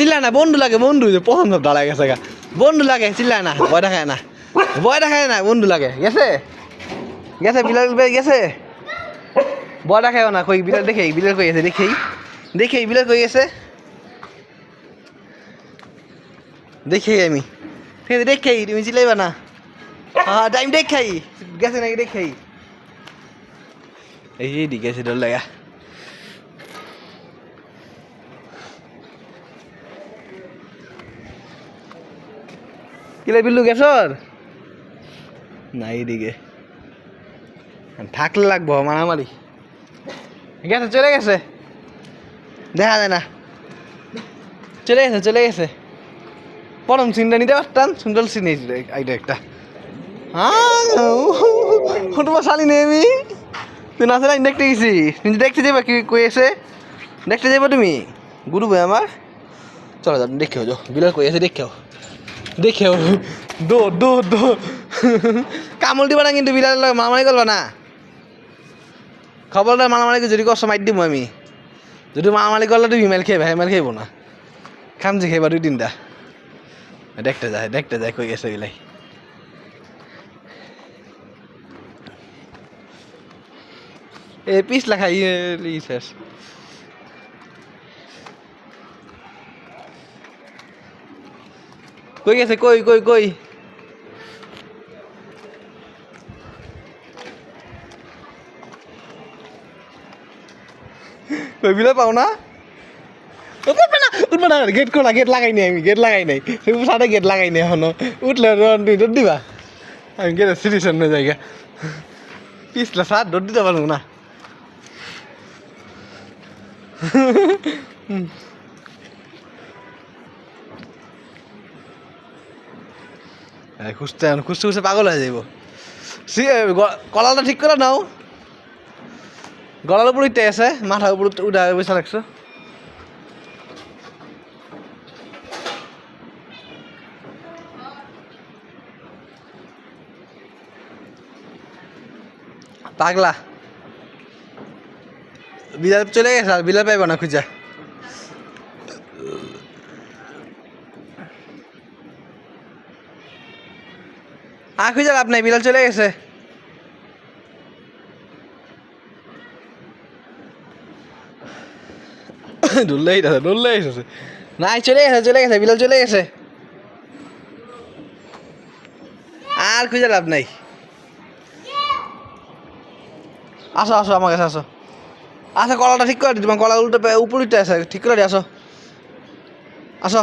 চিল্লায় না, বন্ধু লাগে, বন্ধু যে সব দাঁড়ায় গেছে গা। বন্ধু লাগে, চিল্লায় না, ভয় দেখায় না, ভয় দেখায় না, বন্ধু লাগে। গেছে? গেছে, বিলাল ভাই, গেছে? ভয় দেখায় না, কই, বিলাল দেখে বিলাল কই গেছে, দেখেই দেখেই বিলাল কই গেছে? দেখেই আমি। ঠিক আছে, দেখেই, তুমি চিল্লাইবা না। হ্যাঁ টাইম দেখেই, গেছে নাকি দেখেই? এই দিকে গেছে ডর লাগা কিলে বিল্লু গেছর? না এইদিকে থাকলে লাগবো মারামারি। গেছে চলে গেছে? দেখা যায় না। চলে গেছে চলে গেছে। পরম সিনটা নিতে পারতাম সুন্দর সিন এইটা একটা। হ্যাঁ তোমার শালি নেই আমি। তুই না আসলে দেখতে গেছি। তুমি দেখতে যাবে কি কই এসে দেখতে যাবে তুমি? গুরু ভাই আমার। চলো দেখেও যাও বিলাল কই আছে দেখেও দেখেও। দৌড় দৌড় দৌড় কামড় দিবা না কিন্তু বিলাল মারামারি করবা না। খবরদার মারামারি যদি কষ্ট মাইট দিব আমি। যদি মারামারি করলে তুই হিমেল খেয়ে হিমেল খেয়েব না। খামজি খেয়েবা দুই তিনটা দেখতে যায় দেখতে যায় কই গেছে বিলাই এ পিছলা খাই শেষ। কই গেছে? কই কই কই? কই বিলে পাও না? উঠবে না উঠবে না গেট খোলা গেট লাগাই নাই আমি গেট লাগাই নাই। সাথে গেট লাগাই নাই এখনও। উঠলে রন তুই দৌড় দিবা? আমি গেলে সিরিয়াস না জায়গা। পিছলা সার দৌড় দিতে পারব না। খুঁজতে খুঁজতে খুঁজতে পাগল হয়ে যাইব। সি কলাটা ঠিক করে নাও। গলার উপর উঠতে আছে, মাথার উপর উঠা বসে রাখছো। পাগলা। বিলাল চলে গেছে, আর বিলাল পাইব না খুঁজা। আর খুঁজে লাভ নাই বিলাল চলে গেছে। ডুললেই আছে ডুললেই আছে নাই চলে গেছে চলে গেছে বিলাল চলে গেছে। আর খুঁজে লাভ নাই। আসো আসো আমার কাছে আসো। আসো কলাটা ঠিক করে দিই তোমার কলা উল্টো উপর আছে ঠিক করে দিই আসো। আসো।